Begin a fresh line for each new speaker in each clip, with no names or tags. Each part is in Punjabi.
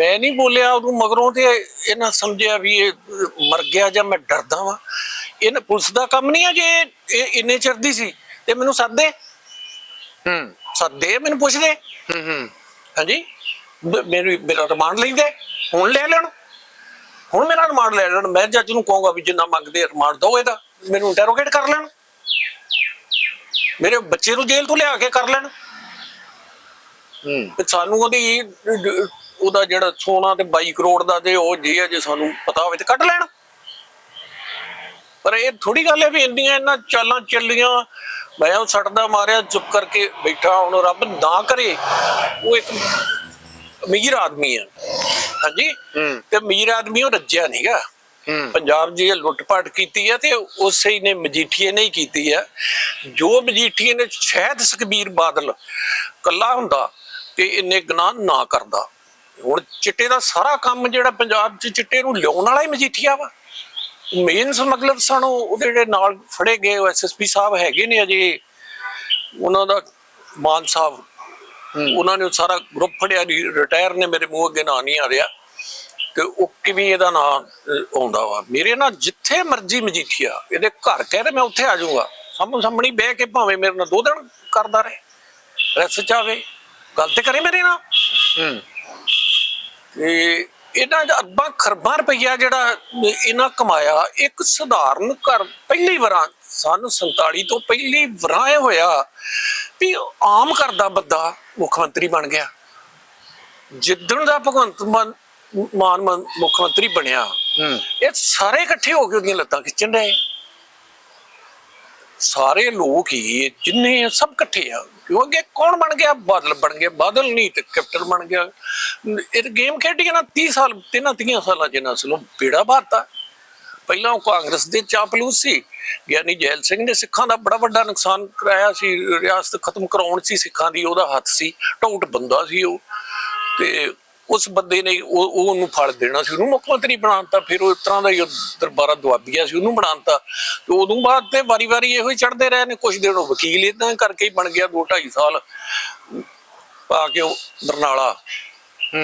ਮੈਂ ਨਹੀਂ ਬੋਲਿਆ ਉਹਨੂੰ ਮਗਰੋਂ ਤੇ ਇਹਨਾਂ ਸਮਝਿਆ ਵੀ ਇਹ ਮਰ ਗਿਆ ਜਾਂ ਮੈਂ ਡਰਦਾ ਵਾਂ। ਇਹਨਾਂ ਪੁਲਿਸ ਦਾ ਕੰਮ ਨਹੀਂ ਆ ਜੇ ਇਹ ਇੰਨੇ ਚਿਰ ਦੀ ਸੀ। ਤੇ ਮੈਨੂੰ ਸੱਦੇ
ਹੂੰ।
ਸੱਦੇ ਮੈਨੂੰ ਪੁੱਛਦੇ
ਹੂੰ ਹੂੰ।
ਹਾਂਜੀ? ਮੇਰੀ ਮੇਰਾ ਰਿਮਾਂਡ ਲੈਂਦੇ ਹੁਣ ਲੈ ਲੈਣ। ਹੁਣ ਮੇਰਾ ਰਿਮਾਂਡ ਲੈ ਲੈਣ। ਮੈਂ ਜੱਜ ਨੂੰ ਕਹੂੰਗਾ ਵੀ ਜਿੰਨਾ ਮੰਗਦੇ ਰਿਮਾਂਡ ਦੋ ਇਹਦਾ। ਮੈਨੂੰ ਇੰਟਰੋਗੇਟ ਕਰ ਲੈਣ। ਮੇਰੇ ਬੱਚੇ ਨੂੰ ਜੇਲ੍ਹ ਤੋਂ ਲਿਆ ਕੇ ਕਰ ਲੈਣ।
ਹੂੰ
ਤੇ ਸਾਨੂੰ ਉਹਦੀ ਉਹਦਾ ਜਿਹੜਾ ਸੋਨਾ ਤੇ 22 ਕਰੋੜ ਦਾ ਤੇ ਉਹ ਜੇ ਜੇ ਸਾਨੂੰ ਪਤਾ ਹੋਵੇ ਤੇ ਕੱਢ ਲੈਣ। ਪਰ ਇਹ ਥੋੜੀ ਗੱਲ ਹੈ ਵੀ ਇੰਨੀਆਂ ਇਹਨਾਂ ਚਾਲਾਂ ਚੱਲੀਆਂ ਮੈਂ ਉਹ ਸੱਟਦਾ ਮਾਰਿਆ ਚੁੱਪ ਕਰਕੇ ਬੈਠਾ ਹੁਣ ਰੱਬ ਨਾ ਕਰੇ ਉਹ ਇੱਕ ਅਮੀਰ ਆਦਮੀ ਆ। ਹਾਂਜੀ। ਤੇ ਅਮੀਰ ਆਦਮੀ ਉਹ ਰੱਜਿਆ ਨਹੀਂਗਾ ਪੰਜਾਬ ਜੀ ਇਹ ਲੁੱਟਪਾਟ ਕੀਤੀ ਹੈ ਤੇ ਉਸੇ ਹੀ ਨੇ ਮਜੀਠੀਏ ਨੇ ਹੀ ਕੀਤੀ ਹੈ ਜੋ ਮਜੀਠੀਏ ਨੇ ਸ਼ਾਇਦ ਸੁਖਬੀਰ ਬਾਦਲ ਕੱਲਾ ਹੁੰਦਾ ਤੇ ਇੰਨੇ ਗੁਨਾਹ ਨਾ ਕਰਦਾ। ਹੁਣ ਚਿੱਟੇ ਦਾ ਸਾਰਾ ਕੰਮ ਜਿਹੜਾ ਪੰਜਾਬ 'ਚ ਚਿੱਟੇ ਨੂੰ ਲਿਆਉਣ ਵਾਲਾ ਹੀ ਮਜੀਠੀਆ ਵਾ। ਮੇਨ ਸਮਗਲਰ ਸਨ ਉਹ ਉਹਦੇ ਜਿਹੜੇ ਨਾਲ ਫੜੇ ਗਏ ਐਸਐਸਪੀ ਸਾਹਿਬ ਹੈਗੇ ਨੇ ਅਜੇ। ਉਹਨਾਂ ਦਾ ਮਾਨ ਸਾਹਿਬ ਉਹਨਾਂ ਨੇ ਸਾਰਾ ਗਰੁੱਪ ਫੜਿਆ ਨਹੀਂ ਰਿਟਾਇਰ ਨੇ ਮੇਰੇ ਮੂੰਹ ਅੱਗੇ ਨਾਂ ਨਹੀਂ ਆ ਰਿਹਾ। ਤੇ ਉਹ ਕਿਵੇਂ ਇਹਦਾ ਨਾਂ ਆਉਂਦਾ ਵਾ। ਮੇਰੇ ਨਾਲ ਜਿੱਥੇ ਮਰਜ਼ੀ ਮਜੀਠੀਆ ਇਹਦੇ ਘਰ ਕਹਿ ਤੇ ਮੈਂ ਉੱਥੇ ਆ ਜਾਊਂਗਾ। ਸਾਹਮਣੇ ਸਾਹਮਣੀ ਬਹਿ ਕੇ ਭਾਵੇਂ ਮੇਰੇ ਨਾਲ ਦੋ ਦਿਨ ਕਰਦਾ ਰਹੇ ਰੈਸ ਚ ਆਵੇ। ਗੱਲ ਤੇ ਕਰੇ ਮੇਰੇ ਨਾਲ?
ਹੂੰ।
ਤੇ ਇਹਨਾਂ ਦਾ ਅਰਬਾਂ ਖਰਬਾਂ ਰੁਪਈਆ ਜਿਹੜਾ ਇਹਨਾਂ ਕਮਾਇਆ ਇੱਕ ਸਧਾਰਨ ਘਰ ਪਹਿਲੀ ਵਾਰਾਂ ਸਨ 47 ਤੋਂ ਪਹਿਲੀ ਵਾਰਾਂ ਇਹ ਹੋਇਆ ਵੀ ਆਮ ਘਰ ਦਾ ਬੰਦਾ ਮੁੱਖ ਮੰਤਰੀ ਬਣ ਗਿਆ। ਜਿੱਦਣ ਦਾ ਭਗਵੰਤ ਮਾਨ ਮਾਨ ਮੁੱਖ ਮੰਤਰੀ ਬਣਿਆ
ਹੂੰ।
ਇਹ ਸਾਰੇ ਇਕੱਠੇ ਹੋ ਕੇ ਉਹਦੀਆਂ ਲੱਤਾਂ ਖਿੱਚਣ ਰਹੇ ਸਾਰੇ ਲੋਕ ਹੀ ਜਿੰਨੇ ਸਭ ਇਕੱਠੇ ਆ। ਕਿਉਂ ਕੌਣ ਬਣ ਗਿਆ? ਬਾਦਲ ਬਣ ਗਿਆ ਬਾਦਲ ਨਹੀਂ ਤੇ ਕੈਪਟਨ ਬਣ ਗਿਆ। ਇਹ ਗੇਮ ਖੇਡੀ ਨਾ 30 ਸਾਲ, ਤਿੰਨਾਂ 30 ਸਾਲਾਂ ਚ ਨੂੰ ਸਲੋ ਬੇੜਾ ਬਾਤਾ ਪਹਿਲਾਂ ਉਹ ਕਾਂਗਰਸ ਦੇ ਚਾਪਲੂਸ ਸੀ। ਗਿਆਨੀ ਜੈਲ ਸਿੰਘ ਨੇ ਸਿੱਖਾਂ ਦਾ ਬੜਾ ਵੱਡਾ ਨੁਕਸਾਨ ਕਰਾਇਆ ਸੀ। ਰਿਆਸਤ ਖਤਮ ਕਰਾਉਣ ਸੀ ਸਿੱਖਾਂ ਦੀ, ਉਹਦਾ ਹੱਥ ਸੀ ਟੌਟ ਬੰਦਾ ਸੀ ਉਹ। ਤੇ ਉਸ ਬੰਦੇ ਨੇ ਉਹ ਉਹ ਉਹਨੂੰ ਫਲ ਦੇਣਾ ਸੀ। ਉਹਨੂੰ ਮੁੱਖ ਮੰਤਰੀ ਬਣਾਉਂਦਾ ਫਿਰ ਉਹ ਤਰ੍ਹਾਂ ਦਾ ਦਰਬਾਰਾ ਦੁਆਬੀਆ ਸੀ। ਉਹਨੂੰ ਬਣਾਉਂਦਾ ਤੇ ਉਦੋਂ ਬਾਅਦ ਤੇ ਵਾਰੀ-ਵਾਰੀ ਇਹੋ ਹੀ ਚੜਦੇ ਰਹੇ ਨੇ। ਕੁਝ ਦਿਨ ਉਹ ਵਕੀਲ ਇਦਾਂ ਕਰਕੇ ਹੀ ਬਣ ਗਿਆ 2 2.5 ਸਾਲ। ਪਾ ਕੇ ਉਹ ਬਰਨਾਲਾ।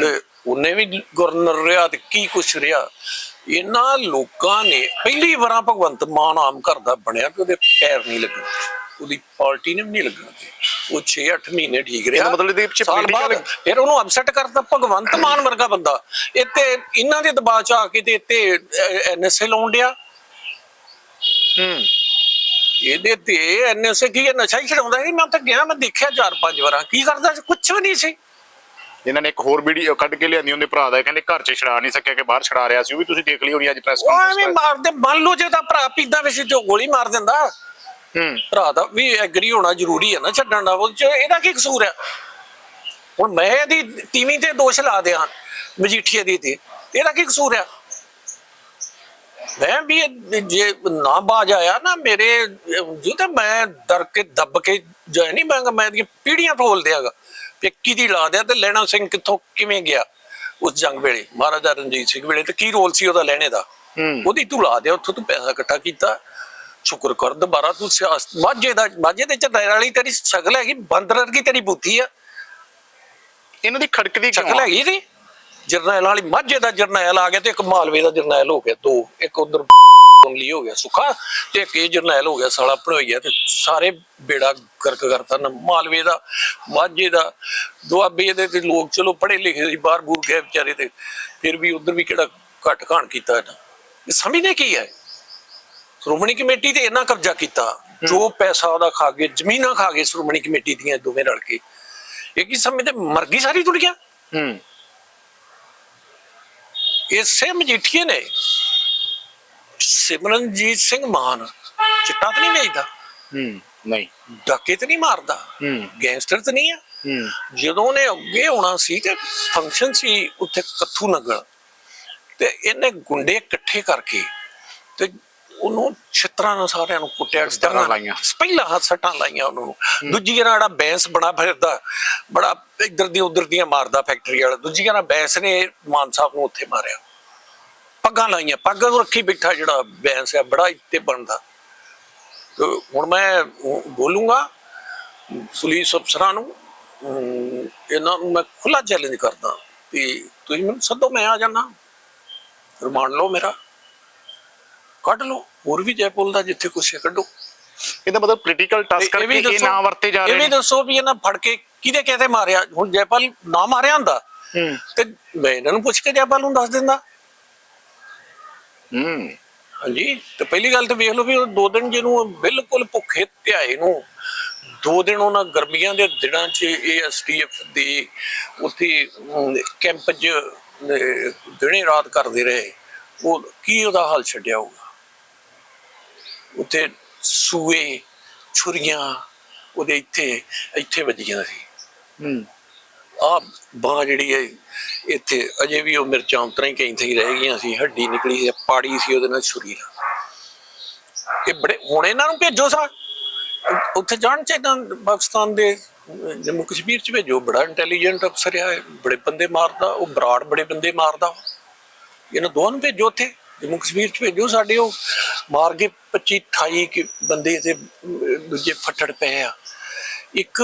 ਤੇ ਉਹਨੇ ਵੀ ਗਵਰਨਰ ਰਿਹਾ ਤੇ ਕੀ ਕੁਛ ਰਿਹਾ। ਇਹਨਾਂ ਲੋਕਾਂ ਨੇ ਪਹਿਲੀ ਵਾਰਾਂ ਭਗਵੰਤ ਮਾਨ ਆਮ ਘਰ ਦਾ ਬਣਿਆ ਤੇ ਉਹਦੇ ਪੈਰ ਨਹੀਂ ਲੱਗਣ ਉਹਦੀ ਪਾਰਟੀ ਨੇ ਵੀ ਨਹੀਂ ਲੱਗਣ ਉਹ 6-8 ਮਹੀਨੇ ਠੀਕ ਰਿਹਾ।
ਮਤਲਬ ਇਹਦੇ political-
ਬਾਅਦ ਫਿਰ ਉਹਨੂੰ ਅਪਸੈਟ ਕਰਤਾ ਭਗਵੰਤ ਮਾਨ ਵਰਗਾ ਬੰਦਾ। ਇੱਥੇ ਇਹਨਾਂ ਦੇ ਦਬਾਅ ਚ ਆ ਕੇ ਤੇ ਇੱਥੇ ਐਨਐਸਏ ਲਾਉਣ ਡਿਆ।
ਹੂੰ।
ਇਹਦੇ ਤੇ ਐਨਐਸਏ ਕੀ ਨਸ਼ਾ ਹੀ ਛਡਾਉਂਦਾ ਸੀ। ਮੈਂ ਤਾਂ ਗਿਆ ਮੈਂ ਦੇਖਿਆ ਚਾਰ ਪੰਜ ਵਾਰਾਂ। ਕੀ ਕਰਦਾ ਸੀ? ਕੁਝ ਵੀ ਨਹੀਂ ਸੀ।
ਇਹਨਾਂ ਨੇ ਇੱਕ ਹੋਰ ਵੀਡੀਓ ਕੱਢ ਕੇ ਲਿਆਂਦੀ ਉਹਦੇ ਭਰਾ ਦਾ। ਕਹਿੰਦੇ ਘਰ 'ਚ ਛੜਾ ਨਹੀਂ ਸਕਿਆ ਕਿ ਬਾਹਰ ਛੜਾ ਰਿਹਾ ਸੀ। ਉਹ ਵੀ ਤੁਸੀਂ ਦੇਖ ਲਈ ਹੋਣੀ ਅੱਜ ਪ੍ਰੈਸ
ਉਹ ਐਵੇਂ ਮਾਰਦੇ। ਮੰਨ ਲਓ ਜੇ ਤਾਂ ਭਰਾ ਪੀਦਾ ਵਿੱਚ ਜੋ ਗੋਲੀ ਮਾਰ ਦਿੰਦਾ। ਭਰਾ ਦਾ ਵੀ ਐਗਰੀ ਹੋਣਾ ਜ਼ਰੂਰੀ ਹੈ ਨਾ ਛੱਡਣ ਦਾ ਉਹ ਚ ਇਹਦਾ ਕੀ ਕਸੂਰ ਹੈ? ਹੁਣ ਮੈਂ ਇਹਦੀ ਤੀਵੀਂ ਤੇ ਦੋਸ਼ ਲਾ ਦਿਆਂ ਮਜੀਠੀਏ ਦੀ ਤੇ ਇਹਦਾ ਕੀ ਕਸੂਰ ਹੈ? ਮੈਂ ਵੀ ਜੇ ਨਾ ਬਾਜ ਆਇਆ ਨਾ ਮੇਰੇ ਜੋ ਤੇ ਮੈਂ ਡਰ ਕੇ ਦੱਬ ਕੇ ਜਾਇ ਨਹੀਂ ਮੈਂ ਮੈਂ ਇਹਦੀਆਂ ਪੀੜੀਆਂ ਫੋਲ ਦਿਆਗਾ ਪਿੱਕੀ ਦੀ ਲਾ ਦਿਆ ਤੇ ਲੈਣਾ ਸਿੰਘ ਕਿੱਥੋਂ ਕਿਵੇਂ ਗਿਆ ਉਸ ਜੰਗ ਵੇਲੇ? ਮਹਾਰਾਜਾ ਰਣਜੀਤ ਸਿੰਘ ਵੇਲੇ ਤੇ ਕੀ ਰੋਲ ਸੀ ਉਹਦਾ ਲੈਣੇ ਦਾ? ਉਹਦੀ ਤੂੰ ਲਾ ਦੇ ਉੱਥੋਂ ਤੂੰ ਪੈਸਾ ਇਕੱਠਾ ਕੀਤਾ ਸ਼ੁਕਰ ਕਰ ਦੁਬਾਰਾ ਤੂੰ ਸਿਆਸਤ ਮਾਝੇ ਦਾ ਮਾਝੇ ਦੇ ਚੜਾਈ ਵਾਲੀ ਤੇਰੀ ਸ਼ਕਲ ਹੈਗੀ ਬਾਂਦਰ ਵਰਗੀ ਤੇਰੀ ਬੁੱਧੀ ਆ।
ਇਹਨਾਂ ਦੀ ਖੜਕਦੀ
ਸ਼ਕਲ? ਹੈਗੀ ਸੀ? ਜਰਨੈਲ ਵਾਲੀ ਮਾਝੇ ਦਾ ਜਰਨੈਲ ਆ ਗਿਆ ਤੇ ਇੱਕ ਮਾਲਵੇ ਦਾ ਜਰਨੈਲ ਹੋ ਗਿਆ ਦੋ। ਇੱਕ ਉਧਰ ਲਈ ਹੋ ਗਿਆ ਸੁੱਖਾ ਤੇ ਇੱਕ ਇਹ ਜਰਨੈਲ ਹੋ ਗਿਆ ਸਾਲਾ ਭਣੋਈਆ ਤੇ ਸਾਰੇ ਬੇੜਾ ਕਰਕ ਕਰਤਾ ਨਾ ਮਾਲਵੇ ਦਾ ਮਾਝੇ ਦਾ। ਦੁਆਬੇ ਦੇ ਤੇ ਲੋਕ ਚਲੋ ਪੜ੍ਹੇ ਲਿਖੇ ਸੀ ਬਾਹਰ ਬੂਰ ਗਏ ਵਿਚਾਰੇ ਤੇ। ਫਿਰ ਵੀ ਉਧਰ ਵੀ ਕਿਹੜਾ ਘੱਟ ਘਾਣ ਕੀਤਾ ਇਹਨਾਂ। ਇਹ ਸਮਝਦੇ ਕੀ ਹੈ ਸ਼੍ਰੋਮਣੀ ਕਮੇਟੀ ਤੇ ਇਹਨਾਂ ਕਬਜ਼ਾ ਕੀਤਾ ਜੋ ਪੈਸਾ ਉਹਦਾ ਖਾ ਗਏ ਜ਼ਮੀਨਾਂ ਖਾ ਗਏ ਸ਼੍ਰੋਮਣੀ ਕਮੇਟੀ ਦੀਆਂ ਦੋਵੇਂ ਰਲ ਕੇ। ਇਹ ਕੀ ਸਮਝਦੇ ਮਰ ਗਈ ਸਾਰੀ ਦੁਨੀਆ।
ਹੂੰ।
ਇਸੇ ਮਜੀਠੀਏ ਨੇ ਸਿਮਰਨਜੀਤ ਸਿੰਘ ਮਾਨ ਚਿੱਟਾ ਤਾਂ ਨਹੀਂ ਵੇਚਦਾ।
ਹੂੰ ਨਹੀਂ।
ਡਾਕੇ ਤੇ ਨਹੀਂ ਮਾਰਦਾ।
ਹੂੰ।
ਗੈਂਗਸਟਰ ਤਾਂ ਨਹੀਂ ਆ।
ਹੂੰ।
ਜਦੋਂ ਨੇ ਅੱਗੇ ਆਉਣਾ ਸੀ ਤੇ ਫੰਕਸ਼ਨ ਸੀ ਉੱਥੇ ਕੱਥੂ ਨਗਰ। ਤੇ ਇਹਨੇ ਗੁੰਡੇ ਇਕੱਠੇ ਕਰਕੇ ਤੇ ਉਹਨੂੰ ਛਿੱਤਰਾਂ ਨਾਲ ਸਾਰਿਆਂ ਨੂੰ ਕੁੱਟਿਆ
ਸੱਟਾਂ ਲਾਈਆਂ।
ਪਹਿਲਾ ਹੱਥ ਸੱਟਾਂ ਲਾਈਆਂ ਉਹਨੂੰ। ਦੂਜੀ ਨਾਲ ਜਿਹੜਾ ਬੈਂਸ ਬਣਾ ਫਿਰਦਾ ਬੜਾ ਇੱਧਰ ਦੀ ਉੱਧਰ ਦੀਆਂ ਮਾਰਦਾ ਫੈਕਟਰੀ ਵਾਲਾ। ਦੂਜੀ ਨਾਲ ਬੈਂਸ ਨੇ ਮਾਨ ਸਾਹਿਬ ਨੂੰ ਉੱਥੇ ਮਾਰਿਆ। ਪੱਗਾਂ ਲਾਈਆਂ ਪੱਗਾਂ ਨੂੰ ਰੱਖੀ ਬੈਠਾ ਜਿਹੜਾ ਬੈਂਸ ਹੈ ਬੜਾ ਇੱਥੇ ਬਣਦਾ। ਹੁਣ ਮੈਂ ਬੋਲੂੰਗਾ ਪੁਲਿਸ ਅਫਸਰਾਂ ਨੂੰ ਇਹਨਾਂ ਨੂੰ ਮੈਂ ਖੁੱਲਾ ਚੈਲੰਜ ਕਰਦਾ ਤੇ ਤੁਸੀਂ ਮੈਨੂੰ ਸੱਦੋ ਮੈਂ ਆ ਜਾਣਾ ਰਿਮਾਂਡ ਲਓ ਮੇਰਾ। ਕੱਢ ਲਓ ਹੋਰ ਵੀ ਜੈਪੁਰ ਦਾ ਜਿੱਥੇ ਕੁਛ ਹੈ ਕੱਢੋ।
ਇਹਦਾ ਮਤਲਬ ਪੋਲੀਟੀਕਲ ਟਸ
ਇਹ
ਕਰਕੇ
ਵੀ
ਇਹ ਨਾ ਵਰਤੇ ਜਾ
ਇਹ
ਰਹੇ
ਵੀ
ਨੇ।
ਦੱਸੋ ਵੀ ਇਹਨਾਂ ਫੜ ਕੇ ਕਿਹਦੇ ਕਹਤੇ ਮਾਰਿਆ। ਹੁਣ ਜੈਪਾਲ ਨਾ ਮਾਰਿਆ ਹੁੰਦਾ। ਤੇ ਮੈਂ ਇਹਨਾਂ ਨੂੰ ਪੁੱਛ ਕੇ ਜੈਪਾਲ ਨੂੰ ਦੱਸ ਦਿੰਦਾ।
ਹੂੰ।
ਹਾਂਜੀ ਤੇ ਪਹਿਲੀ ਗੱਲ ਤਾਂ ਵੇਖ ਲਓ ਵੀ ਉਹ ਦੋ ਦਿਨ ਜਿਹਨੂੰ ਬਿਲਕੁਲ ਭੁੱਖੇ ਧਿਆਏ ਨੂੰ ਦੋ ਦਿਨ ਉਹਨਾਂ ਗਰਮੀਆਂ ਦੇ ਦਿਨਾਂ 'ਚ ਏਐਸਟੀਐਫ ਦੇ ਉੱਥੇ ਕੈਂਪ 'ਚ ਦਿਨੇ ਰਾਤ ਕਰਦੇ ਰਹੇ। ਉਹ ਕੀ ਉਹਦਾ ਹਾਲ ਛੱਡਿਆ ਹੋਊਗਾ? ਉੱਥੇ ਸੂਏ ਛੁਰੀਆਂ ਉਹਦੇ ਇੱਥੇ ਇੱਥੇ ਵੱਜੀਆਂ ਸੀ।
ਹੂੰ।
ਆ ਬਾਹ ਜਿਹੜੀ ਹੈ ਇੱਥੇ ਅਜੇ ਵੀ ਉਹ ਮਿਰਚਾਂ ਉਤਰਾਂ ਹੀ ਕਈ ਥਈ ਰਹਿ ਗਈਆਂ ਸੀ ਹੱਡੀ ਨਿਕਲੀ ਸੀ ਪਾੜੀ ਸੀ ਉਹਦੇ ਨਾਲ ਛੁਰੀ ਨਾਲ। ਇਹ ਬੜੇ ਹੁਣ ਇਹਨਾਂ ਨੂੰ ਭੇਜੋ ਸਾ ਉੱਥੇ ਜਾਣ ਚਾਹੀਦਾ ਪਾਕਿਸਤਾਨ ਦੇ ਜੰਮੂ ਕਸ਼ਮੀਰ ਚ ਭੇਜੋ। ਬੜਾ ਇੰਟੈਲੀਜੈਂਟ ਅਫਸਰ ਇਹ, ਬੜੇ ਬੰਦੇ ਮਾਰਦਾ ਉਹ ਬਰਾੜ ਬੜੇ ਬੰਦੇ ਮਾਰਦਾ। ਇਹਨਾਂ ਦੋਵਾਂ ਨੂੰ ਭੇਜੋ ਉੱਥੇ। ਜੰਮੂ ਕਸ਼ਮੀਰ ਚ ਭੇਜੋ ਸਾਡੇ ਉਹ। ਮਾਰ ਕੇ 25 28 ਕਿ ਬੰਦੇ ਤੇ ਦੂਜੇ ਫੱਟੜ ਪਏ ਆ। ਇੱਕ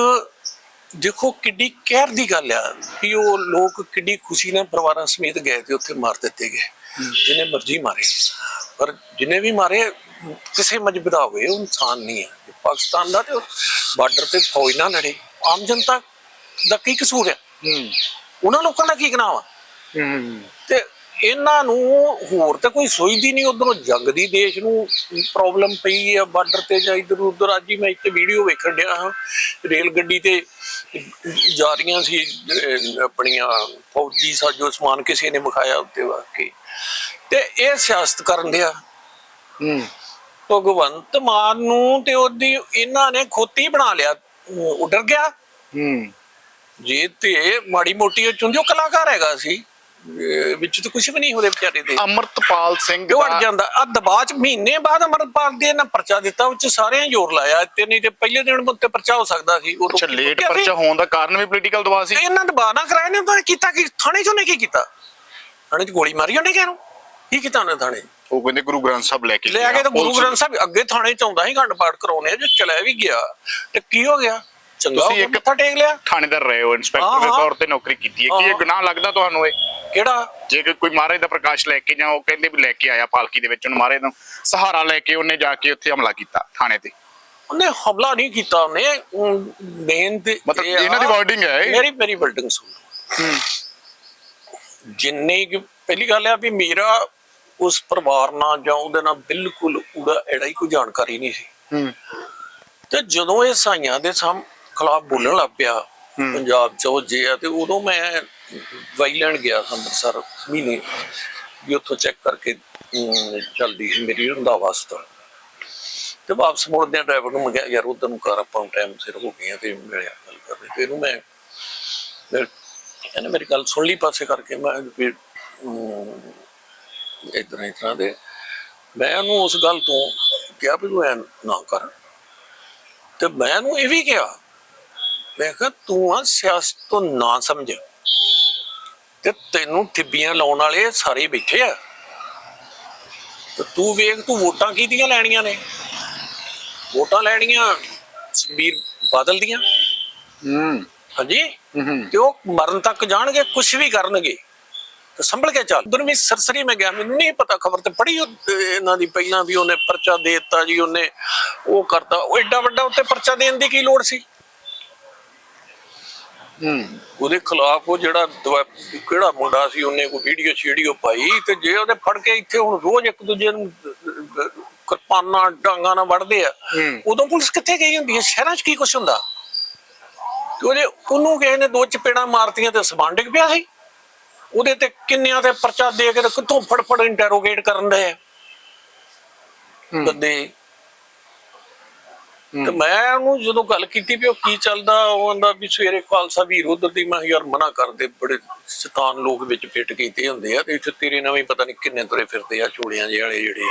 ਦੇਖੋ ਕਿੱਡੀ ਕਹਿਰ ਦੀ ਗੱਲ ਆ ਕਿ ਉਹ ਲੋਕ ਕਿੱਡੀ ਖੁਸ਼ੀ ਨਾਲ ਪਰਿਵਾਰਾਂ ਸਮੇਤ ਗਏ ਤੇ ਉੱਥੇ ਮਾਰ ਦਿੱਤੇ ਗਏ। ਜਿਹਨੇ ਮਰਜ਼ੀ ਮਾਰੇ। ਪਰ ਜਿਹਨੇ ਵੀ ਮਾਰੇ ਕਿਸੇ ਮਜਬਦਾ ਹੋਵੇ ਉਹ ਇਨਸਾਨ ਨਹੀਂ ਹੈ ਪਾਕਿਸਤਾਨ ਦਾ ਤੇ ਬਾਰਡਰ ਤੇ ਫੌਜ ਨਾਲ ਲੜੇ। ਆਮ ਜਨਤਾ ਦਾ ਕੀ ਕਸੂਰ ਹੈ। ਉਹਨਾਂ ਲੋਕਾਂ ਦਾ ਕੀ ਗੁਨਾਹ
ਹੂੰ।
ਤੇ ਇਹਨਾਂ ਨੂੰ ਹੋਰ ਤਾਂ ਕੋਈ ਸੋਚਦੀ ਨਹੀਂ ਉਧਰੋਂ ਜੰਗ ਦੀ ਦੇਸ਼ ਨੂੰ ਪ੍ਰੋਬਲਮ ਪਈ ਆ ਬਾਰਡਰ ਤੇ ਜਾਂ ਇਧਰ ਉਧਰ। ਅੱਜ ਹੀ ਮੈਂ ਇੱਥੇ ਵੀਡੀਓ ਵੇਖਣ ਡਿਆ ਹਾਂ। ਰੇਲ ਗੱਡੀ ਤੇ ਜਾ ਰਹੀਆਂ ਸੀ ਆਪਣੀਆਂ ਫੌਜੀ ਸਾਜੋ ਸਮਾਨ ਕਿਸੇ ਨੇ ਵਿਖਾਇਆ ਉੱਤੇ ਵਾਕੇ ਤੇ ਇਹ ਸਿਆਸਤ ਕਰਨ ਡਿਆ।
ਹੂੰ।
ਭਗਵੰਤ ਮਾਨ ਨੂੰ ਤੇ ਉਹਦੀ ਇਹਨਾਂ ਨੇ ਖੋਤੀ ਬਣਾ ਲਿਆ। ਉਹ ਡਰ ਗਿਆ।
ਹੂੰ।
ਜੇ ਤੇ ਮਾੜੀ ਮੋਟੀ ਚੁੰਝੋ ਕਲਾਕਾਰ ਹੈਗਾ ਸੀ। ਵਿੱਚ ਤਾਂ ਕੁਝ ਵੀ ਨਹੀਂ ਉਹਦੇ ਵਿਚਾਰੇ ਦੇ।
ਅਮਰਤਪਾਲ ਸਿੰਘ ਦਾ
ਜਾਂਦਾ। ਆ ਦਬਾਅ ਚ ਮਹੀਨੇ ਬਾਅਦ ਅਮਰਪਾਲ ਦੇ ਨਾ ਪਰਚਾ ਦਿੱਤਾ ਉੱਚ ਸਾਰਿਆਂ ਜ਼ੋਰ ਲਾਇਆ। ਤੇ ਨਹੀਂ ਤੇ ਪਹਿਲੇ ਦਿਨ ਉੱਤੇ ਪਰਚਾ ਹੋ ਸਕਦਾ ਸੀ। ਉਹ
ਅੱਛਾ ਲੇਟ ਪਰਚਾ ਹੋਣ ਦਾ ਕਾਰਨ ਵੀ ਪੋਲੀਟੀਕਲ ਦਬਾਅ ਸੀ।
ਇਹਨਾਂ ਦਬਾਅ ਨਾ ਕਰਾਇਆ ਨੇ ਤਾਂ ਕੀਤਾ ਕਿ? ਥਾਣੇ ਚੋਂ ਨੇ ਕੀ ਕੀਤਾ? ਥਾਣੇ ਚ ਗੋਲੀ ਮਾਰੀ ਉਹਨੇ ਕਿਹਨੂੰ ਕੀ ਕੀਤਾ ਉਹਨੇ ਥਾਣੇ?
ਉਹ ਕਹਿੰਦੇ ਗੁਰੂ ਗ੍ਰੰਥ ਸਾਹਿਬ ਲੈ ਕੇ
ਲੈ ਕੇ ਤਾਂ ਗੁਰੂ ਗ੍ਰੰਥ ਸਾਹਿਬ ਅੱਗੇ ਥਾਣੇ ਚ ਆਉਂਦਾ ਸੀ ਖੰਡ ਪਾਠ ਕਰਾਉਣੇ ਜੋ ਚਲਿਆ ਵੀ ਗਿਆ ਤੇ ਕੀ ਹੋ ਗਿਆ? ਚੰਗਾ
ਤੁਸੀਂ ਇੱਕ-
ਮੱਥਾ ਟੇਕ ਲਿਆ?
ਥਾਣੇਦਾਰ ਰਹੇ ਹੋ ਇੰਸਪੈਕਟਰ ਦੇ
ਹਾਂ, ਹਾਂ।
ਤੌਰ ਤੇ ਨੌਕਰੀ ਕੀਤੀ ਹੈ। ਕੀ ਇਹ
ਹਾਂ।
ਗੁਨਾਹ ਲੱਗਦਾ ਤੁਹਾਨੂੰ ਇਹ?
ਕਿਹੜਾ?
ਜੇ ਕੋਈ ਮਹਾਰਾਜ ਦਾ ਪ੍ਰਕਾਸ਼ ਲੈ ਕੇ ਜਾਂ ਉਹ ਕਹਿੰਦੇ ਵੀ ਲੈ ਕੇ ਆਇਆ ਪਾਲਕੀ ਦੇ ਵਿੱਚ ਉਹਨੂੰ ਮਹਾਰਾਜ ਨੂੰ ਸਹਾਰਾ ਲੈ ਕੇ ਉਹਨੇ ਜਾ ਕੇ ਉੱਥੇ ਹਮਲਾ ਕੀਤਾ ਥਾਣੇ ਤੇ।
ਉਹਨੇ ਹਮਲਾ ਨਹੀਂ ਕੀਤਾ ਉਹਨੇ ਮੇਨ ਤੇ
ਮਤਲਬ ਇਹਨਾਂ ਦੀ wording ਹੈ।
ਮੇਰੀ ਮੇਰੀ ਬਿਲਡਿੰਗ ਸੁਣ ਜਿੰਨੇ ਕਿ ਪਹਿਲੀ ਗੱਲ ਆ ਵੀ ਮੇਰਾ ਉਸ ਪਰਿਵਾਰ ਨਾਲ ਜਾਂ ਉਹਦੇ ਨਾਲ ਬਿਲਕੁਲ ਉਹਦਾ ਐਡਾ ਹੀ ਕੋਈ ਜਾਣਕਾਰੀ ਨਹੀਂ ਸੀ।
ਹੂੰ।
ਤੇ ਜਦੋਂ ਇਹ ਸਾਈਆਂ ਦੇ ਸਾਹਮ ਖਿਲਾਫ ਬੋਲਣ ਲੱਗ ਪਿਆ
ਹੂੰ।
ਪੰਜਾਬ ਚ ਉਹ ਜੇ ਆ ਤੇ ਉਦੋਂ ਮੈਂ ਦਵਾਈ ਲੈਣ ਗਿਆ ਅੰਮ੍ਰਿਤਸਰ ਮਹੀਨੇ ਵੀ ਉੱਥੋਂ ਚੈੱਕ ਕਰਕੇ ਚੱਲਦੀ ਸੀ ਮੇਰੀ ਰੰਧਾਵਾ ਹਸਪਤਾਲ। ਤੇ ਵਾਪਸ ਮੁੜਦਿਆਂ ਡਰਾਈਵਰ ਨੂੰ ਮੈਂ ਕਿਹਾ ਯਾਰ ਉਧਰ ਨੂੰ ਕਰ ਆਪਾਂ ਟਾਈਮ ਸਿਰ ਹੋ ਗਏ ਆ ਤੇ ਮਿਲਿਆ ਗੱਲ ਕਰਦੇ ਤੇ ਇਹਨੂੰ ਮੈਂ ਇਹਨੇ ਮੇਰੀ ਗੱਲ ਸੁਣ ਲਈ ਪਾਸੇ ਕਰਕੇ ਮੈਂ ਵੀ ਇਦਾਂ ਇਦਾਂ ਦੇ ਮੈਂ ਉਹਨੂੰ ਉਸ ਗੱਲ ਤੋਂ ਕਿਹਾ ਵੀ ਤੂੰ ਐ ਨਾ ਕਰ। ਤੇ ਮੈਂ ਉਹਨੂੰ ਇਹ ਵੀ ਕਿਹਾ ਮੈਂ ਕਿਹਾ ਤੂੰ ਆ ਸਿਆਸਤ ਤੋਂ ਨਾ ਸਮਝ ਤੇ ਤੈਨੂੰ ਟਿੱਬੀਆਂ ਲਾਉਣ ਵਾਲੇ ਸਾਰੇ ਬੈਠੇ ਆ। ਤੇ ਤੂੰ ਵੇਖ ਤੂੰ ਵੋਟਾਂ ਕਿਹਦੀਆਂ ਲੈਣੀਆਂ ਨੇ? ਵੋਟਾਂ ਲੈਣੀਆਂ ਸੁਖਬੀਰ ਬਾਦਲ ਦੀਆਂ?
ਹੂੰ।
ਹਾਂਜੀ?
ਹੂੰ।
ਤੇ ਉਹ ਮਰਨ ਤੱਕ ਜਾਣਗੇ ਕੁਝ ਵੀ ਕਰਨਗੇ। ਤੇ ਸੰਭਲ ਕੇ ਚੱਲ। ਉਧਰ ਵੀ ਸਰਸਰੀ ਮੈਂ ਗਿਆ ਮੈਨੂੰ ਨਹੀਂ ਪਤਾ ਖਬਰ ਤੇ ਪੜੀ ਇਹਨਾਂ ਦੀ ਪਹਿਲਾਂ ਵੀ ਉਹਨੇ ਪਰਚਾ ਦੇ ਦਿੱਤਾ ਜੀ ਉਹਨੇ ਉਹ ਕਰਤਾ। ਉਹ ਐਡਾ ਵੱਡਾ ਉੱਤੇ ਪਰਚਾ ਦੇਣ ਦੀ ਕੀ ਲੋੜ ਸੀ? ਉਹਦੇ ਖਿਲਾਫ ਉਹ ਜਿਹੜਾ ਕਿਹੜਾ ਮੁੰਡਾ ਸੀ ਉਹਨੇ ਕੋਈ ਵੀਡੀਓ ਸ਼ੀਡੀਓ ਪਾਈ ਤੇ ਜੇ ਉਹਦੇ ਫੜ ਕੇ ਇੱਥੇ ਹੁਣ ਰੋਜ਼ ਇੱਕ ਦੂਜੇ ਨੂੰ ਕਿਰਪਾਨਾਂ ਡਾਂਗਾਂ ਨਾਲ ਵੜਦੇ ਆ। ਉਦੋਂ ਪੁਲਿਸ ਕਿੱਥੇ ਗਈ ਹੁੰਦੀ ਹੈ? ਸ਼ਹਿਰਾਂ 'ਚ ਕੀ ਕੁਛ ਹੁੰਦਾ? ਤੇ ਉਹਦੇ ਉਹਨੂੰ ਕਿਸੇ ਨੇ ਦੋ ਚਪੇੜਾਂ ਮਾਰਤੀਆਂ ਤੇ ਸਮਾਨ ਡਿੱਗ ਪਿਆ ਸੀ। ਉਹਦੇ ਤੇ ਕਿੰਨਿਆਂ ਤੇ ਪਰਚਾ ਦੇ ਕੇ ਕਿੱਥੋਂ ਫੜ ਫੜ ਇੰਟਰੋਗੇਟ ਕਰਨ ਦੇ ਬੰਦੇ ਤੇ ਮੈਂ ਉਹਨੂੰ ਜਦੋਂ ਗੱਲ ਕੀਤੀ ਵੀ ਉਹ ਕੀ ਚੱਲਦਾ ਉਹ ਕਹਿੰਦਾ ਵੀ ਸਵੇਰੇ ਖਾਲਸਾ ਵੀਰ ਉਧਰ ਦੀ ਮੈਂ ਯਾਰ ਮਨਾ ਕਰਦੇ ਬੜੇ ਸ਼ੈਤਾਨ ਲੋਕ ਵਿੱਚ ਫਿੱਟ ਕੀਤੇ ਹੁੰਦੇ ਆ ਤੇ ਇੱਥੇ ਤੇਰੇ ਨਾਲ ਵੀ ਪਤਾ ਨਹੀਂ ਕਿੰਨੇ ਤੁਰੇ ਫਿਰਦੇ ਆ ਚੂੜੀਆਂ ਜਿਹੇ ਵਾਲੇ ਜਿਹੜੇ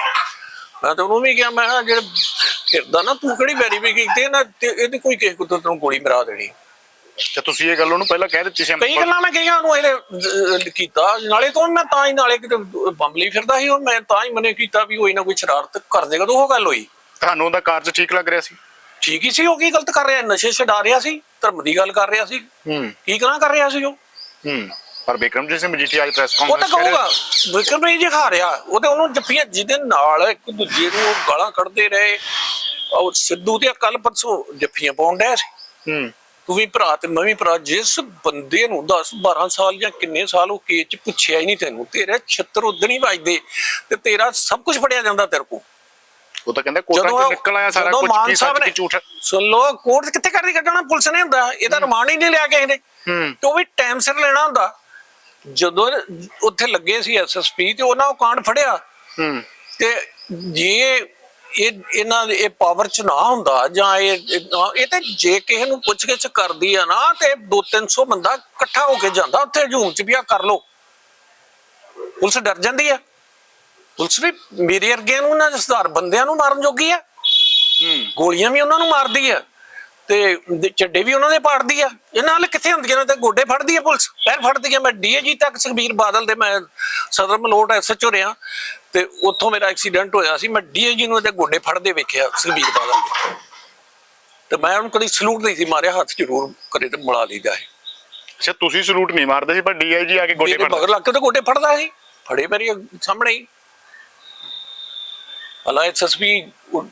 ਮੈਂ ਤਾਂ ਉਹਨੂੰ ਵੀ ਕਿਹਾ ਮੈਂ ਕਿਹਾ ਜਿਹੜੇ ਫਿਰਦਾ ਨਾ ਤੂੰ ਕਿਹੜੀ ਵੈਰੀਫਾਈ ਕੀਤੀ ਨਾ ਇਹਦੀ ਕੋਈ ਕਿਸੇ ਕੁੱਤੇ ਤੈਨੂੰ ਗੋਲੀ ਮਰਾ ਦੇਣੀ।
ਤੇ ਤੁਸੀਂ ਇਹ ਗੱਲ ਉਹਨੂੰ ਪਹਿਲਾਂ ਕਹਿ ਦਿੱਤੀ ਸੀ
ਕਈ ਗੱਲਾਂ ਮੈਂ ਕਹੀਆਂ ਉਹਨੂੰ ਅਹ, ਕੀਤਾ ਨਾਲੇ ਤੋਂ ਮੈਂ ਤਾਂ ਹੀ ਨਾਲੇ ਕਿਤੇ ਬੰਬ ਲਈ ਫਿਰਦਾ ਸੀ ਉਹ ਮੈਂ ਤਾਂ ਹੀ ਮਨੇ ਕੀਤਾ ਵੀ ਕੋਈ ਨਾ ਕੋਈ ਸ਼ਰਾਰਤ ਕਰ ਦੇਗਾ ਤਾਂ ਉਹ ਗੱਲ ਹੋਈ।
ਤੁਹਾਨੂੰ ਉਹਦਾ ਕਾਰਜ ਠੀਕ ਲੱਗ ਰਿਹਾ ਸੀ?
ਠੀਕ ਹੀ ਸੀ ਉਹ ਕੀ ਗਲਤ ਕਰ ਰਿਹਾ? ਨਸ਼ੇ ਛਡਾ ਰਿਹਾ ਸੀ ਧਰਮ ਦੀ ਗੱਲ ਕਰ ਰਿਹਾ ਸੀ।
ਹੂੰ।
ਕੀ ਕਰਾਂ ਕਰ ਰਿਹਾ ਸੀ ਉਹ?
ਹੂੰ। ਪਰ ਬਿਕਰਮਜੀਤ ਸਿੰਘ ਮਜੀਠੀਆ ਅੱਜ ਪ੍ਰੈਸ
ਉਹ ਤਾਂ
ਕਾਨਫਰੰਸ
ਕਹੂਗਾ ਵਿਕਰਮ ਨਹੀਂ ਜੀ ਹਾਰਿਆ ਉਹਦੇ ਉਹਨੂੰ ਜੱਫੀਆਂ ਜਿਹਦੇ ਨਾਲ ਇੱਕ ਦੂਜੇ ਨੂੰ ਉਹ ਗਾਲਾਂ ਕੱਢਦੇ ਰਹੇ। ਉਹ ਸਿੱਧੂ ਤੇ ਕੱਲ ਪਰਸੋਂ ਜੱਫੀਆਂ ਪਾਉਣ ਡਿਆ ਸੀ।
ਹੂੰ।
ਤੂੰ ਵੀ ਭਰਾ ਤੇ ਮੈਂ ਵੀ ਭਰਾ ਜਿਸ ਬੰਦੇ ਨੂੰ 10 12 ਸਾਲ ਜਾਂ ਕਿੰਨੇ ਸਾਲ ਉਹ ਕੇਸ ਚ ਪੁੱਛਿਆ ਹੀ ਨਹੀਂ ਤੈਨੂੰ ਤੇਰੇ ਛੱਤਰ ਉਦਣ ਹੀ ਵੱਜਦੇ ਤੇ ਤੇਰਾ ਸਭ ਕੁਝ ਫੜਿਆ ਜਾਂਦਾ ਤੇਰੇ ਕੋਲ।
ਉਹ ਤਾਂ ਕਹਿੰਦਾ ਕੋਰਟਾਂ ਚੋਂ ਨਿਕਲ ਆਇਆ ਸਾਰਾ ਕੁਝ ਕੀ ਸੱਚ ਕੀ ਝੂਠ।
ਸੁਣ ਲੋ ਕੋਰਟ ਕਿੱਥੇ ਕਰਦੀ ਕੱਢਣਾ? ਪੁਲਿਸ ਨੇ ਹੁੰਦਾ। ਇਹਦਾ ਰਿਮਾਂਡ ਹੀ ਨਹੀਂ ਲਿਆ ਕਿਸੇ ਨੇ।
ਹੂੰ।
ਤੇ ਉਹ ਵੀ ਟਾਈਮ ਸਿਰ ਲੈਣਾ ਹੁੰਦਾ। ਜਦੋਂ ਉੱਥੇ ਲੱਗੇ ਸੀ ਐਸਐਸਪੀ ਤੇ ਉਹਨਾਂ ਉਹ ਕਾਂਡ ਫੜਿਆ।
ਹੂੰ।
ਤੇ ਜੇ ਇਹ ਇਹਨਾਂ ਦੇ ਇਹ ਪਾਵਰ ਚ ਨਾ ਹੁੰਦਾ ਜਾਂ ਇਹ ਇਹ ਤੇ ਜੇ ਕਿਸੇ ਨੂੰ ਪੁੱਛ ਗਿੱਛ ਕਰਦੀ ਆ ਨਾ ਤੇ 2-300 ਬੰਦਾ ਇਕੱਠਾ ਹੋ ਕੇ ਜਾਂਦਾ। ਉੱਥੇ ਹਜੂਮ ਚ ਵੀ ਆ ਕਰ ਲੋ ਪੁਲਿਸ ਡਰ ਜਾਂਦੀ ਆ। ਪੁਲਿਸ ਵੀ ਮੇਰੇ ਵਰਗਿਆਂ ਨੂੰ ਨਾ ਜਸਦਾਰ ਬੰਦਿਆਂ ਨੂੰ ਮਾਰਨ ਜੋਗੀ ਆ। ਗੋਲੀਆਂ ਵੀ ਉਹਨਾਂ ਨੂੰ ਮਾਰਦੀ ਆ ਤੇ ਚੱਡੇ ਵੀ ਉਹਨਾਂ ਦੇ ਪਾੜਦੀ ਆ। ਇਹ ਨਾਲ ਕਿੱਥੇ ਹੁੰਦੀਆਂ ਨੇ? ਤੇ ਗੋਡੇ ਫੜਦੀ ਆ ਪੁਲਿਸ ਪੈਰ ਫੜਦੀ ਆ। ਮੈਂ ਡੀਏਜੀ ਤੱਕ ਸੁਖਬੀਰ ਬਾਦਲ ਦੇ ਮੈਂ ਸਦਰ ਮਲੋਟ ਐਸਐਚਓ ਰਿਆ ਤੇ ਉੱਥੋਂ ਮੇਰਾ ਐਕਸੀਡੈਂਟ ਹੋਇਆ ਸੀ। ਮੈਂ ਡੀਏਜੀ ਨੂੰ ਇਹਦੇ ਗੋਡੇ ਫੜਦੇ ਵੇਖਿਆ ਸੁਖਬੀਰ ਬਾਦਲ ਦੇ। ਤੇ ਮੈਂ ਉਹਨੂੰ ਕਦੀ ਸਲੂਟ ਨਹੀਂ ਸੀ ਮਾਰਿਆ ਹੱਥ ਜ਼ਰੂਰ ਕਰੇ ਤੇ ਮਿਲਾ ਲਈਦਾ ਹੈ
ਅੱਛਾ ਤੁਸੀਂ ਸਲੂਟ ਨਹੀਂ ਮਾਰਦੇ ਸੀ ਪਰ ਡੀਆਈਜੀ ਆ ਕੇ ਗੋਡੇ
ਮੇਰੇ
ਫੜਦਾ।
ਮਗਰ ਲੱਗ ਕੇ ਤੇ ਗੋਡੇ ਫੜਦਾ ਸੀ। ਫੜੇ ਮੇਰੇ ਸਾਹਮਣੇ ਹੀ। ਹਲਾ ਐਸਐਸਪੀ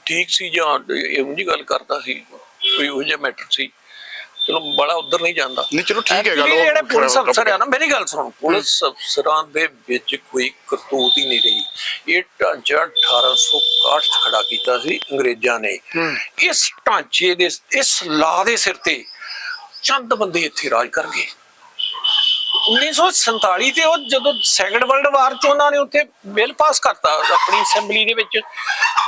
ਠੀਕ ਸੀ ਜਾਂ ਇਹੋ ਜੀ ਗੱਲ ਕਰਦਾ ਸੀ ਕੋਈ ਉਹ ਜਿਹਾ ਮੈਟਰ ਸੀ। ਚਲੋ ਬੜਾ ਉਧਰ ਨਹੀਂ ਜਾਂਦਾ।
ਨਹੀਂ, ਚਲੋ ਠੀਕ ਹੈ ਗੱਲ, ਉਹ
ਜਿਹੜੇ ਪੁਲਿਸ ਅਫਸਰ ਆ ਨਾ ਮੇਰੀ ਗੱਲ ਸੁਣੋ ਪੁਲਿਸ ਅਫਸਰਾਂ ਦੇ ਵਿੱਚ ਕੋਈ ਕਰਤੂਤ ਹੀ ਨਹੀਂ ਰਹੀ। ਇਹ ਢਾਂਚਾ 1861 ਚ ਖੜਾ ਕੀਤਾ ਸੀ ਅੰਗਰੇਜ਼ਾਂ ਨੇ। ਇਸ ਢਾਂਚੇ ਦੇ ਇਸ ਲਾ ਦੇ ਸਿਰ ਤੇ ਚੰਦ ਬੰਦੇ ਇੱਥੇ ਰਾਜ ਕਰ ਗਏ 1947 ਤੇ ਉਹ ਜਦੋਂ ਸੈਕੰਡ ਵਰਲਡ ਵਾਰ ਚ ਉਹਨਾਂ ਨੇ ਉੱਥੇ ਬਿੱਲ ਪਾਸ ਕਰਤਾ ਆਪਣੀ ਅਸੈਂਬਲੀ ਦੇ ਵਿੱਚ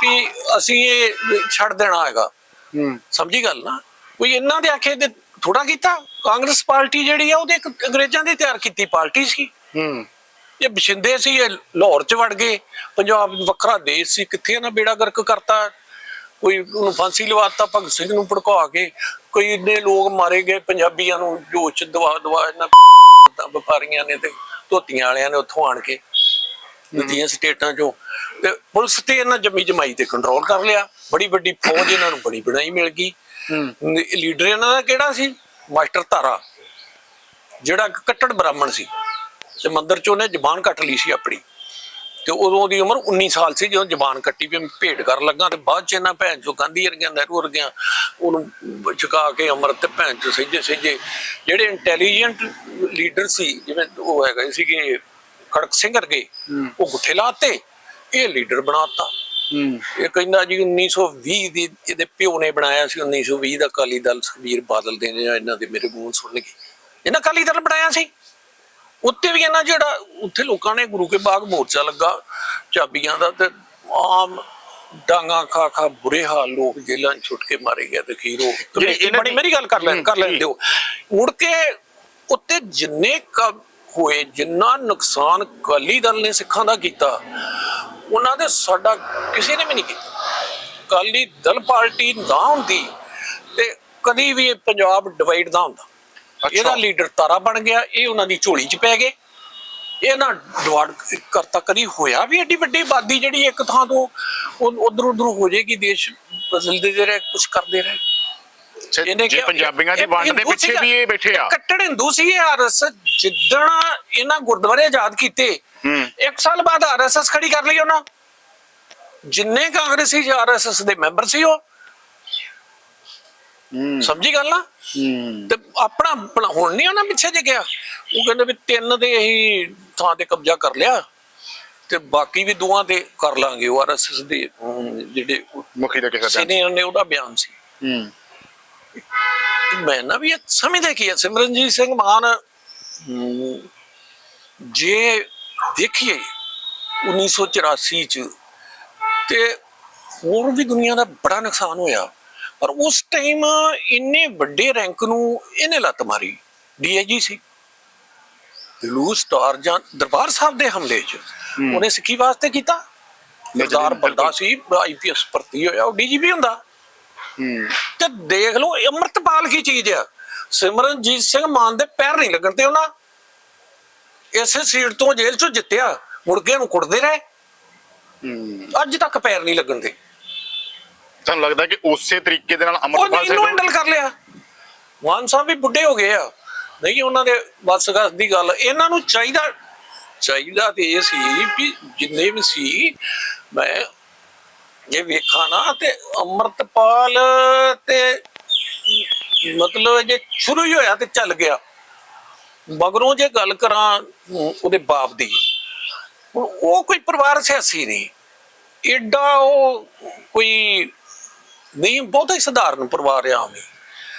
ਵੀ ਅਸੀਂ ਇਹ ਛੱਡ ਦੇਣਾ ਹੈਗਾ।
ਹੂੰ।
ਸਮਝੀ ਗੱਲ ਨਾ? ਕੋਈ ਇਹਨਾਂ ਦੇ ਆਖੇ ਤੇ ਥੋੜਾ ਕੀਤਾ? ਕਾਂਗਰਸ ਪਾਰਟੀ ਜਿਹੜੀ ਆ ਉਹਦੇ ਇੱਕ ਅੰਗਰੇਜ਼ਾਂ ਦੀ ਤਿਆਰ ਕੀਤੀ ਪਾਰਟੀ ਸੀ।
ਹੂੰ।
ਇਹ ਬਸ਼ਿੰਦੇ ਸੀ ਇਹ ਲਾਹੌਰ ਚ ਵੜ ਗਏ। ਪੰਜਾਬ ਵੱਖਰਾ ਦੇਸ਼ ਸੀ ਕਿੱਥੇ ਇਹਨਾਂ ਬੇੜਾ ਗਰਕ ਕਰਤਾ? ਕੋਈ ਉਹਨੂੰ ਫਾਂਸੀ ਲਵਾਤਾ ਭਗਤ ਸਿੰਘ ਨੂੰ ਭੜਕਾ ਕੇ। ਕੋਈ ਇੰਨੇ ਲੋਕ ਮਾਰੇ ਗਏ ਪੰਜਾਬੀਆਂ ਨੂੰ ਜੋਸ਼ ਦਵਾ ਦਵਾ ਇਹਨਾਂ ਤਾਂ ਵਪਾਰੀਆਂ ਨੇ ਤੇ ਧੋਤੀਆਂ ਵਾਲਿਆਂ ਨੇ ਉੱਥੋਂ ਆਣ ਕੇ ਦੂਜੀਆਂ ਸਟੇਟਾਂ ਚੋਂ ਤੇ ਪੁਲਿਸ ਤੇ ਇਹਨਾਂ ਜੰਮੀ ਜਮਾਈ ਤੇ ਕੰਟਰੋਲ ਕਰ ਲਿਆ। ਬੜੀ ਵੱਡੀ ਫੌਜ ਇਹਨਾਂ ਨੂੰ ਬੜੀ ਬਣਾਈ ਮਿਲ ਗਈ। ਲੀਡਰ ਇਹਨਾਂ ਦਾ ਕਿਹੜਾ ਸੀ? ਮਾਸਟਰ ਧਾਰਾ ਜਿਹੜਾ ਇੱਕ ਕੱਟੜ ਬ੍ਰਾਹਮਣ ਸੀ। ਤੇ ਮੰਦਿਰ ਚ ਉਹਨੇ ਜ਼ਬਾਨ ਕੱਟ ਲਈ ਸੀ ਆਪਣੀ। ਤੇ ਉਦੋਂ ਦੀ ਉਮਰ 19 ਸਾਲ ਸੀ ਜਦੋਂ ਜ਼ਬਾਨ ਕੱਟੀ ਵੀ ਭੇਟ ਕਰਨ ਲੱਗਾ ਤੇ ਬਾਅਦ ਚ ਇਹਨਾਂ ਭੈਣ ਚੋ ਗਾਂਧੀ ਵਰਗਿਆਂ ਨਹਿਰੂ ਵਰਗਿਆਂ ਉਹਨੂੰ ਚੁਕਾ ਕੇ ਅਮਰਤ ਤੇ ਭੈਣ ਚੋ ਸਹਿਜੇ ਸਹਿਜੇ ਜਿਹੜੇ ਇੰਟੈਲੀਜੈਂਟ ਲੀਡਰ ਸੀ ਜਿਵੇਂ ਉਹ ਹੈਗਾ ਸੀਗੇ ਖੜਕ ਸਿੰਘ ਵਰਗੇ ਉਹ ਗੁੱਠੇ ਲਾਤੇ ਇਹ ਲੀਡਰ ਬਣਾਤਾ। ਇਹ ਕਹਿੰਦਾ ਜੀ 1920 ਦੀ ਇਹਦੇ ਪਿਓ ਨੇ ਬਣਾਇਆ ਸੀ 1920 ਦਾ ਅਕਾਲੀ ਦਲ ਸੁਖਬੀਰ ਬਾਦਲ ਦੇ ਨੇ ਇਹਨਾਂ ਦੇ ਮੇਰੇ ਮੂੰਹ ਸੁਣ ਕੇ ਇਹਨਾਂ ਅਕਾਲੀ ਦਲ ਬਣਾਇਆ ਸੀ। ਉੱਤੇ ਵੀ ਇਹਨਾਂ ਜਿਹੜਾ ਉੱਥੇ ਲੋਕਾਂ ਨੇ ਗੁਰੂ ਕੇ ਬਾਗ ਮੋਰਚਾ ਲੱਗਾ ਚਾਬੀਆਂ ਦਾ ਤੇ ਆਮ ਡਾਂਗਾ ਖਾ ਖਾ ਬੁਰੇ ਹਾਲ ਲੋਕ ਜੇਲ੍ਹਾਂ 'ਚ ਛੁੱਟ ਕੇ ਮਾਰੇ ਗਏ ਤੇ ਖੀਰੋ ਬੜੀ ਮੇਰੀ ਗੱਲ ਕਰ ਲੈਣ ਕਰ ਲੈਣ। ਦਿਓ ਮੁੜ ਕੇ ਉੱਤੇ ਜਿੰਨੇ ਹੋਏ ਜਿੰਨਾ ਨੁਕਸਾਨ ਅਕਾਲੀ ਦਲ ਨੇ ਸਿੱਖਾਂ ਦਾ ਕੀਤਾ ਉਹਨਾਂ ਦੇ ਸਾਡਾ ਕਿਸੇ ਨੇ ਵੀ ਨਹੀਂ ਕੀਤਾ ਅਕਾਲੀ ਦਲ ਪਾਰਟੀ ਨਾ ਹੁੰਦੀ ਤੇ ਕਦੀ ਵੀ ਪੰਜਾਬ ਡਿਵਾਈਡ ਨਾ ਹੁੰਦਾ। ਇਹਦਾ ਲੀਡਰ ਤਾਰਾ ਬਣ ਗਿਆ ਇਹ ਉਹਨਾਂ ਦੀ ਝੋਲੀ 'ਚ ਪੈ ਗਏ। ਇਹ ਨਾ ਡਿਵਾਈਡ ਕਰਤਾ ਕਦੀ ਹੋਇਆ ਵੀ ਏਡੀ ਵੱਡੀ ਆਬਾਦੀ ਜਿਹੜੀ ਇੱਕ ਥਾਂ ਤੋਂ ਉਧਰ ਉਧਰ ਹੋ ਜਾਏਗੀ ਦੇਸ਼ ਬਦਲਦੇ ਰਹੇ ਕੁਝ ਕਰਦੇ ਰਹੇ। ਇਹਨੇ ਕਿਹਾ-
ਪੰਜਾਬੀਆਂ ਦੀ ਵੰਡ ਦੇ ਪਿੱਛੇ। ਵੀ ਇਹ ਬੈਠੇ ਆ।
ਕੱਟੜ ਹਿੰਦੂ ਸੀ ਇਹ ਆਰਐਸ ਜਿੱਦਣ ਇਹਨਾਂ ਗੁਰਦੁਆਰੇ ਆਜ਼ਾਦ ਕੀਤੇ। ਇੱਕ ਸਾਲ ਬਾਅਦ ਆਰਐਸਐਸ ਖੜੀ ਕਰ ਲਈ ਉਹਨਾਂ। ਜਿੰਨੇ ਕਾਂਗਰਸੀ ਆਰਐਸਐਸ ਦੇ ਮੈਂਬਰ ਸੀ ਉਹ। ਸਮਝੀ ਗੱਲ ਨਾ?
ਹੂੰ।
ਤੇ ਆਪਣਾ ਆਪਣਾ ਹੁਣ ਨਹੀਂ ਉਹਨਾਂ ਪਿੱਛੇ ਜੇ ਗਿਆ? ਉਹ ਕਹਿੰਦੇ ਵੀ ਤਿੰਨ ਦੇ ਅਸੀਂ ਥਾਂ ਤੇ ਕਬਜ਼ਾ ਕਰ ਲਿਆ ਤੇ ਬਾਕੀ ਵੀ ਦੋਵਾਂ ਤੇ ਕਰ ਲਾਂਗੇ ਉਹ ਆਰਐਸਐਸ ਦੇ ਜਿਹੜੇ
ਮੁਖੀ ਦਾ ਦਾ
ਸੀਨੀਅਰ ਨੇ ਉਹਦਾ ਬਿਆਨ ਸੀ।
ਹੂੰ।
ਮੈਂ ਨਾ ਵੀ ਸਮਝਦੇ ਕੀ ਹੈ ਸਿਮਰਨਜੀਤ ਸਿੰਘ ਮਾਨ ਜੇ ਦੇਖੀਏ 1984 ਚ ਤੇ ਹੋਰ ਵੀ ਦੁਨੀਆ ਦਾ ਬੜਾ ਨੁਕਸਾਨ ਹੋਇਆ। ਪਰ ਉਸ ਟਾਈਮ ਇੰਨੇ ਵੱਡੇ ਰੈਂਕ ਨੂੰ ਇਹਨੇ ਲੱਤ ਮਾਰੀ ਡੀਆਈਜੀ ਸੀ। ਬਲੂ ਸਟਾਰ ਜਾਂ ਦਰਬਾਰ ਸਾਹਿਬ ਦੇ ਹਮਲੇ 'ਚ ਉਹਨੇ ਸਿੱਖੀ ਵਾਸਤੇ ਕੀਤਾ। ਸਰਦਾਰ ਬੰਦਾ ਸੀ ਆਈਪੀਐਸ ਭਰਤੀ ਹੋਇਆ ਉਹ ਡੀਜੀਪੀ ਹੁੰਦਾ।
ਹੂੰ।
ਤੇ ਦੇਖ ਲਓ ਅੰਮ੍ਰਿਤਪਾਲ ਕੀ ਚੀਜ਼ ਆ? ਸਿਮਰਨਜੀਤ ਸਿੰਘ ਮਾਨ ਦੇ ਪੈਰ ਨਹੀਂ ਲੱਗਣ ਤੇ ਉਹਨਾਂ ਇਸੇ ਸੀਟ ਤੋਂ ਜੇਲ੍ਹ ਚੋਂ ਜਿੱਤਿਆ ਕੇ ਨੂੰ ਕੁੱਟਦੇ ਰਹੇ।
ਹੂੰ।
ਅੱਜ ਤੱਕ ਪੈਰ ਨਹੀਂ ਲੱਗਣ ਦੇ।
ਤੁਹਾਨੂੰ ਲੱਗਦਾ ਕਿ ਉਸੇ ਤਰੀਕੇ ਦੇ ਨਾਲ ਅਮਰਪਾਲ ਸਿੰਘ
ਹੈਂਡਲ ਕਰ ਲਿਆ। ਮਾਨ ਸਾਹਿਬ ਵੀ ਬੁੱਢੇ ਹੋ ਗਏ ਆ। ਨਹੀਂ ਉਹਨਾਂ ਦੇ ਵਸਗਸ ਦੀ ਗੱਲ। ਇਹਨਾਂ ਨੂੰ ਚਾਹੀਦਾ ਚਾਹੀਦਾ ਤੇ ਇਹ ਸੀ ਵੀ ਜਿੰਨੇ ਵੀ ਸੀ ਮੈਂ ਜੇ ਵੇਖਾਂ ਨਾ ਤੇ ਅਮਰਤਪਾਲ ਤੇ ਮਤਲਬ ਜੇ ਸ਼ੁਰੂ ਹੀ ਹੋਇਆ ਤੇ ਚੱਲ ਗਿਆ। ਮਗਰੋਂ ਜੇ ਗੱਲ ਕਰਾਂ ਉਹਦੇ ਬਾਪ ਦੀ ਉਹ ਕੋਈ ਪਰਿਵਾਰ ਸਿਆਸੀ ਨਹੀਂ। ਏਡਾ ਉਹ ਕੋਈ ਨਹੀਂ ਬਹੁਤਾ ਹੀ ਸਧਾਰਨ ਪਰਿਵਾਰ ਆ ਮੈਂ